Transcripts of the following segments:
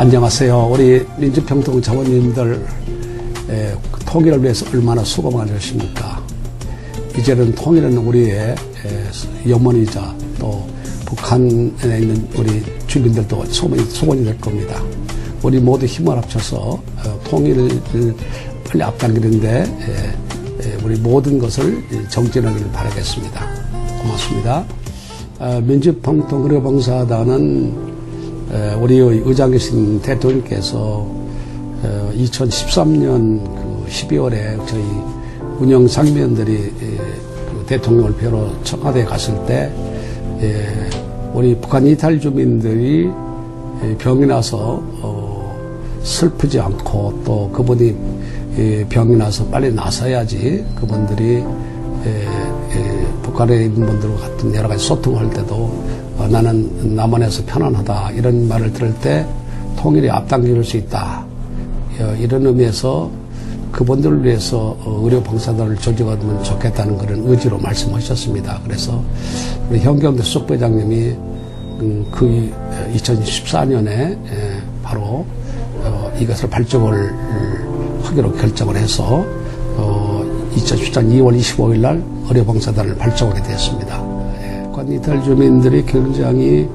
안녕하세요. 우리 민주평등 자원님들 에, 통일을 위해서 얼마나 수고 많으십니까? 이제는 통일은 우리의 에, 염원이자 또 북한에 있는 우리 주민들도 소원이, 소원이 될 겁니다. 우리 모두 힘을 합쳐서 어, 통일을 빨리 앞당기는데 우리 모든 것을 정진하기를 바라겠습니다. 고맙습니다. 어, 민주평통 의료봉사단은 에, 우리의 의장이신 대통령께서 2013년 그 12월에 저희 운영 상임위원들이 에, 그 대통령을 뵈러 청와대에 갔을 때 에, 우리 북한 이탈 주민들이 에, 병이 나서 어, 슬프지 않고 또 그분이 에, 병이 나서 빨리 나서야지 그분들이 북한에 있는 분들과 같은 여러 가지 소통할 때도 어, 나는 남한에서 편안하다 이런 말을 들을 때 통일이 앞당길 수 있다 어, 이런 의미에서 그분들을 위해서 어, 의료 봉사단을 조직하면 좋겠다는 그런 의지로 말씀하셨습니다. 그래서 우리 현경대 숙부회장님이 음, 그 2014년에 바로 어, 이것을 발족을 하기로 결정을 해서 어, 2014년 2월 25일 날 의료봉사단을 발족하게 되었습니다. 예, 관 이탈 주민들이 굉장히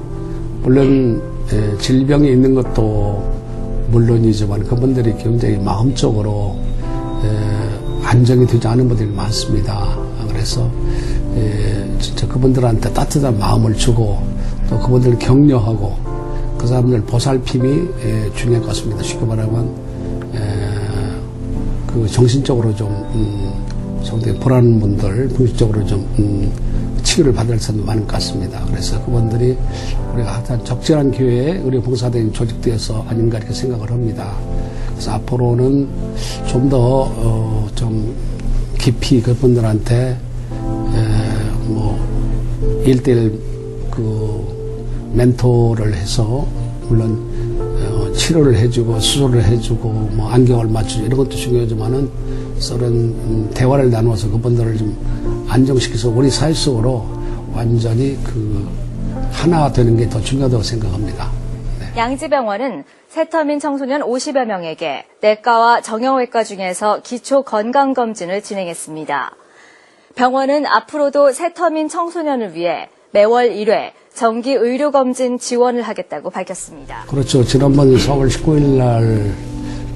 물론 예, 질병이 있는 것도 물론이지만 그분들이 굉장히 마음적으로 예, 안정이 되지 않은 분들이 많습니다. 그래서 예, 진짜 그분들한테 따뜻한 마음을 주고 또 그분들을 격려하고 그 사람들 보살핌이 예, 중요할 것 같습니다. 쉽게 말하면 예, 그 정신적으로 좀 음, 상당히 불안한 분들, 분식적으로 좀 음, 치유를 받을 사람도 많은 것 같습니다. 그래서 그분들이 우리가 하여튼 적절한 기회에 의료 봉사단이 조직되어서 아닌가 이렇게 생각을 합니다. 그래서 앞으로는 좀 더, 어, 좀 깊이 그분들한테, 에, 뭐, 일대일 그 멘토를 해서, 물론, 어, 치료를 해주고, 수술을 해주고, 뭐, 안경을 맞추고, 이런 것도 중요하지만은, 서른 음, 대화를 나누어서 그분들을 좀 안정시켜서 우리 사회 속으로 완전히 그 하나 되는 게 더 중요하다고 생각합니다. 네. 양지병원은 새터민 청소년 50여 명에게 내과와 정형외과 중에서 기초 건강검진을 진행했습니다. 병원은 앞으로도 새터민 청소년을 위해 매월 1회 정기 의료 검진 지원을 하겠다고 밝혔습니다. 그렇죠. 지난번 4월 19일 날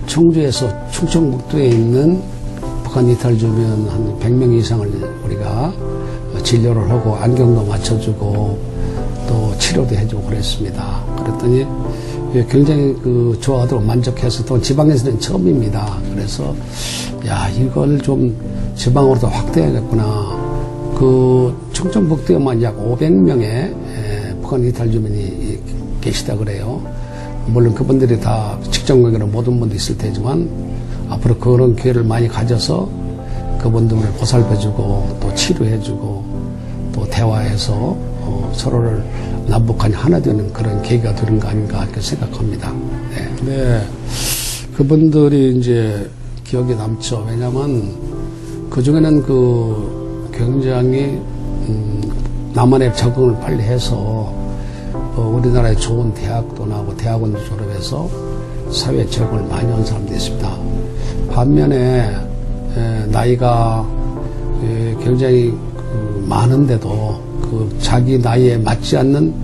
청주에서 충청북도에 있는 북한 이탈 주민 한 100명 이상을 우리가 진료를 하고 안경도 맞춰주고 또 치료도 해주고 그랬습니다. 그랬더니 굉장히 그 좋아하도록 만족해서 또 지방에서는 처음입니다. 그래서 야 이걸 좀 지방으로도 확대해야겠구나. 그 충청북도에만 약 500명의 북한 이탈 주민이 계시다 그래요. 물론 그분들이 다 직장 관계로 모든 분도 있을 테지만 앞으로 그런 기회를 많이 가져서 그분들을 보살펴주고 또 치료해주고 또 대화해서 어, 서로를 남북한이 하나 되는 그런 계기가 되는 거 아닌가 이렇게 생각합니다. 네. 네. 그분들이 이제 기억에 남죠. 왜냐하면 그 중에는 그 굉장히 음, 남한에 적응을 빨리 해서 어, 우리나라에 좋은 대학도 나오고 대학원도 졸업해서 사회에 적응을 많이 한 사람들이 있습니다. 반면에 에, 나이가 에, 굉장히 그 많은데도 그 자기 나이에 맞지 않는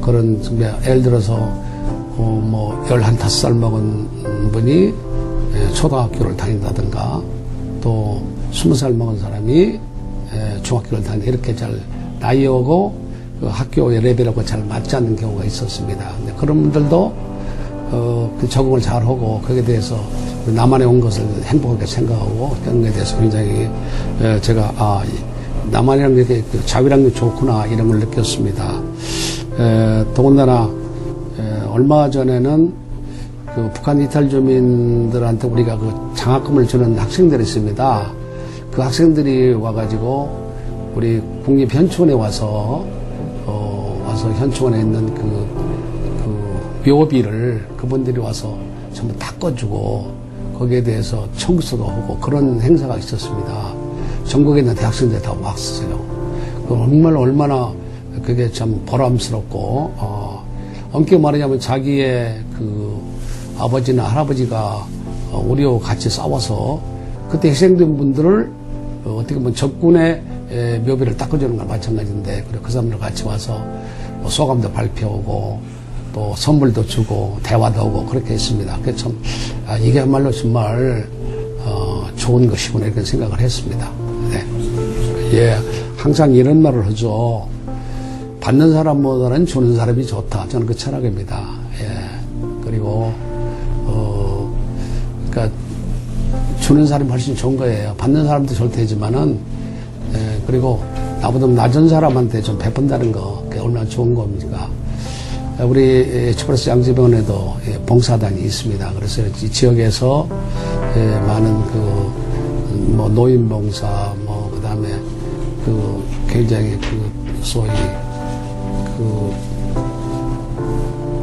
그런 예를 들어서 어, 뭐 15살 먹은 분이 에, 초등학교를 다닌다든가 또 20살 먹은 사람이 에, 중학교를 다닌다 이렇게 잘 나이하고 그 학교의 레벨하고 잘 맞지 않는 경우가 있었습니다. 근데 그런 분들도 어, 그 적응을 잘하고 거기에 대해서 남한에 온 것을 행복하게 생각하고 그런 것에 대해서 굉장히 에, 제가 아 이- 남한이라는 게그 좋구나 이런 걸 느꼈습니다. 에, 더군다나 에, 얼마 전에는 그 북한 이탈 주민들한테 우리가 그 장학금을 주는 학생들이 있습니다. 그 학생들이 와가지고 우리 국립현충원에 와서 어, 와서 현충원에 있는 그, 그 묘비를 그분들이 와서 전부 닦아주고 거기에 대해서 청소도 하고 그런 행사가 있었습니다. 전국에 있는 대학생들이 다 왔어요. 그 정말 얼마나 그게 참 보람스럽고 어, 엄격 말하자면 자기의 그 아버지나 할아버지가 어, 우리와 같이 싸워서 그때 희생된 분들을 어, 어떻게 보면 적군의 에, 묘비를 닦아주는 거나 마찬가지인데 그래 그 사람들 같이 와서 뭐 소감도 발표하고 또 선물도 주고 대화도 하고 그렇게 했습니다. 그래서 참 아, 이게야말로 정말 어, 좋은 것이구나 이런 생각을 했습니다. 네. 예, 항상 이런 말을 하죠. 받는 사람보다는 주는 사람이 좋다. 저는 그 철학입니다. 예. 그리고, 어, 그니까, 주는 사람이 훨씬 좋은 거예요. 받는 사람도 예, 그리고 나보다 낮은 사람한테 좀 베푼다는 거, 그게 얼마나 좋은 겁니까. 우리 치프레스 양지병원에도 예, 봉사단이 있습니다. 그래서 이 지역에서 예, 많은 그, 뭐, 노인 봉사, 뭐, 그 다음에 그 굉장히 그 소위 그,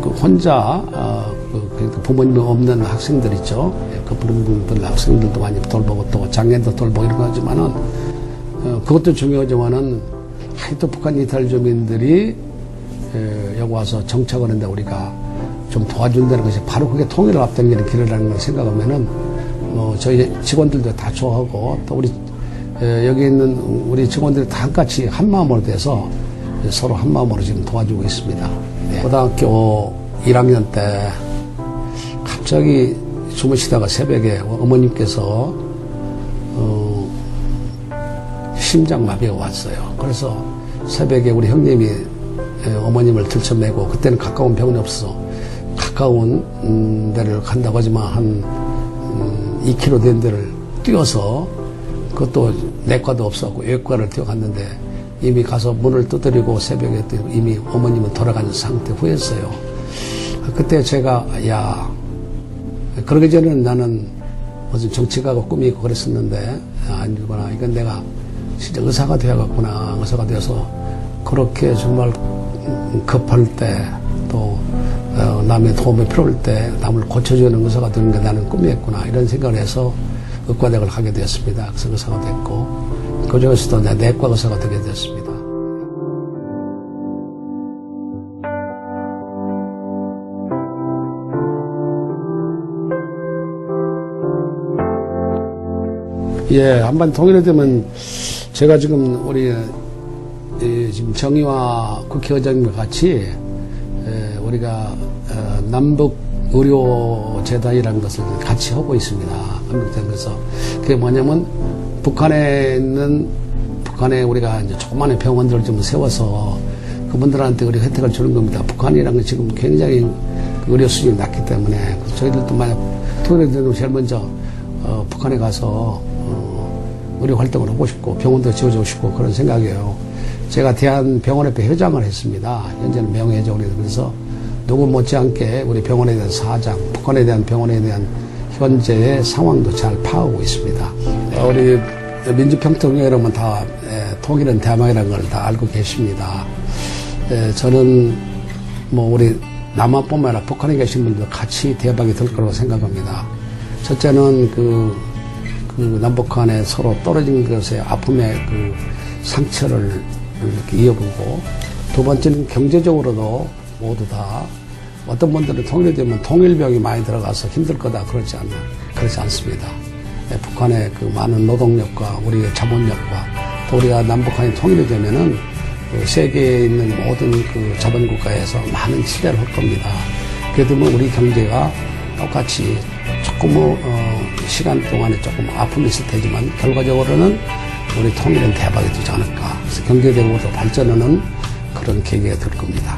그 혼자 어, 그, 그러니까 부모님이 없는 학생들 있죠. 예, 그 분들 학생들도 많이 돌보고 또 장애도 돌보고 이런 거 하지만은 어, 그것도 중요하지만은 하여튼 북한 이탈 주민들이 에, 여기 와서 정착을 하는데 우리가 좀 도와준다는 것이 바로 그게 통일을 앞당기는 길이라는 걸 생각하면은 뭐 저희 직원들도 다 좋아하고 또 우리 에, 여기 있는 우리 직원들이 다 한같이 한 마음으로 돼서 서로 한 마음으로 지금 도와주고 있습니다. 네. 고등학교 1학년 때 갑자기 주무시다가 새벽에 어머님께서 심장마비가 왔어요. 그래서 새벽에 우리 형님이 에, 어머님을 들쳐내고 그때는 가까운 병원이 없어 가까운 음, 데를 간다고 하지만 한 음, 2km 된 데를 뛰어서 그것도 내과도 없었고 외과를 뛰어갔는데 이미 가서 문을 두드리고 새벽에 또 이미 어머님은 돌아가는 상태 후였어요. 그때 제가 야 그러기 전에는 나는 무슨 정치가가 꿈이 있고 그랬었는데 아니구나 이건 내가 진짜 의사가 되어갔구나 의사가 되어서 그렇게 정말 급할 때 또 남의 도움이 필요할 때 남을 고쳐주는 의사가 되는 게 나는 꿈이었구나 이런 생각을 해서 의과대학을 가게 되었습니다. 그래서 의사가 됐고 그 중에서도 내 내과 의사가 되게 됐습니다. 예, 한반 통일이 되면 제가 지금 우리 이 지금 정의와 국회의장님과 같이 에, 우리가 어, 남북 의료 재단이라는 것을 같이 하고 있습니다. 한국대에서 그게 뭐냐면 북한에 있는 북한에 우리가 이제 조그마한 병원들을 좀 세워서 그분들한테 우리 혜택을 주는 겁니다. 북한이라는 건 지금 굉장히 그 의료 수준이 낮기 때문에 저희들도 만약 통일이 되면 제일 먼저 어, 북한에 가서 어, 의료 활동을 하고 싶고 병원도 지어주고 싶고 그런 생각이에요. 제가 대한병원협회 회장을 했습니다. 현재는 명예회장으로 그래서 누구 못지않게 우리 병원에 대한 사장, 북한에 대한 병원에 대한 현재의 상황도 잘 파악하고 있습니다. 어, 우리 민주평통회 여러분 다 에, 통일은 대망이라는 걸 다 알고 계십니다. 에, 저는 뭐 우리 남한뿐만 아니라 북한에 계신 분들도 같이 대박이 될 거라고 생각합니다. 첫째는 그, 그 남북한에 서로 떨어진 것의 아픔의 그 상처를 이렇게 이어보고 두 번째는 경제적으로도 모두 다 어떤 분들은 통일이 되면 통일병이 많이 들어가서 힘들 거다 그렇지 않나 그렇지 않습니다. 예, 북한의 그 많은 노동력과 우리의 자본력과 또 우리가 남북한이 통일이 되면은 그 세계에 있는 모든 그 자본국가에서 많은 시대를 할 겁니다. 그래 되면 우리 경제가 똑같이 조금 어, 시간 동안에 조금 아픔이 있을 테지만 결과적으로는 우리 통일은 대박이 되지 않을까. 그래서 경제적으로 발전하는 그런 계기가 될 겁니다.